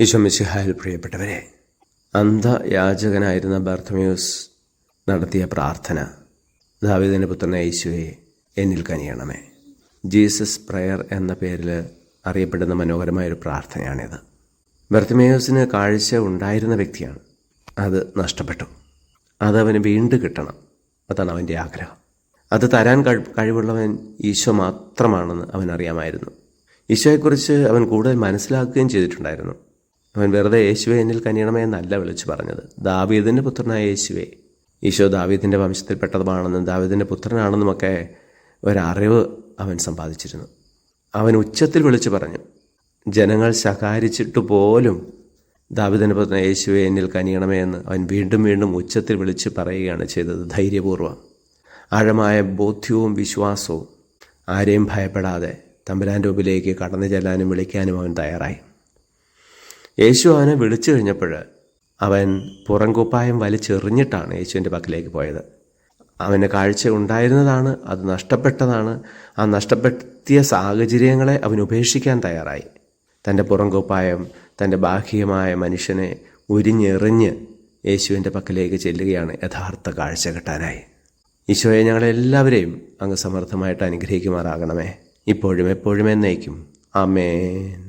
ഈശോമിശിഹായിൽ പ്രിയപ്പെട്ടവരെ അന്ധയാചകനായിരുന്ന ബർത്തമയൂസ് നടത്തിയ പ്രാർത്ഥന ദാവിദിന്റെ പുത്രനെ യേശുവെ എന്നിൽ കനിയണമേ. ജീസസ് പ്രയർ എന്ന പേരിൽ അറിയപ്പെടുന്ന മനോഹരമായൊരു പ്രാർത്ഥനയാണിത്. ബർത്തമേയോസിന് കാഴ്ച ഉണ്ടായിരുന്ന വ്യക്തിയാണ്. അത് നഷ്ടപ്പെട്ടു. അതവന് വീണ്ടും കിട്ടണം. അതാണ് അവന്റെ ആഗ്രഹം. അത് തരാൻ കഴി- കഴിവുള്ളവൻ ഈശോ മാത്രമാണെന്ന് അവൻ അറിയാമായിരുന്നു ഈശോയെക്കുറിച്ച് അവൻ കൂടുതൽ മനസ്സിലാക്കുകയും ചെയ്തിട്ടുണ്ടായിരുന്നു. അവൻ വെറുതെ യേശുവെ എന്നിൽ കനിയണമേ എന്നല്ല വിളിച്ചു പറഞ്ഞത്. ദാവീദിന്റെ പുത്രനായ യേശുവെ. ഈശോ ദാവീദിന്റെ വംശത്തിൽപ്പെട്ടതുമാണെന്നും ദാവീദിന്റെ പുത്രനാണെന്നുമൊക്കെ ഒരറിവ് അവൻ സമ്പാദിച്ചിരുന്നു. അവൻ ഉച്ചത്തിൽ വിളിച്ചു പറഞ്ഞു ജനങ്ങൾ ശകാരിച്ചിട്ട് പോലും ദാവിദന് പുത്രൻ യേശുവെ എന്നിൽ കനിയണമേ എന്ന് അവൻ വീണ്ടും വീണ്ടും ഉച്ചത്തിൽ വിളിച്ച് പറയുകയാണ് ചെയ്തത് ധൈര്യപൂർവം. ആഴമായ ബോധ്യവും വിശ്വാസവും ആരെയും ഭയപ്പെടാതെ തമ്പുരാൻ രൂപിലേക്ക് കടന്നു ചെല്ലാനും വിളിക്കാനും അവൻ തയ്യാറായി. യേശു അവനെ വിളിച്ചു കഴിഞ്ഞപ്പോൾ അവൻ പുറംകുപ്പായം വലിച്ചെറിഞ്ഞിട്ടാണ് യേശുവിന്റെ പക്കലേക്ക് പോയത്. അവന് കാഴ്ച ഉണ്ടായിരുന്നതാണ് അത് നഷ്ടപ്പെട്ടതാണ്. ആ നഷ്ടപ്പെടുത്തിയ സാഹചര്യങ്ങളെ അവൻ ഉപേക്ഷിക്കാൻ തയ്യാറായി. തന്റെ പുറംകുപ്പായം തന്റെ ബാഹ്യമായ മനുഷ്യനെ ഉരിഞ്ഞെറിഞ്ഞ് യേശുവിന്റെ പക്കലേക്ക് ചെല്ലുകയാണ് യഥാർത്ഥ കാഴ്ച കിട്ടാനായി. ഈശോയെ ഞങ്ങളെല്ലാവരെയും അങ്ങ് സമർത്ഥമായിട്ട് അനുഗ്രഹിക്കുമാറാകണമേ. ഇപ്പോഴും എപ്പോഴും എന്നേക്കും. ആമേൻ.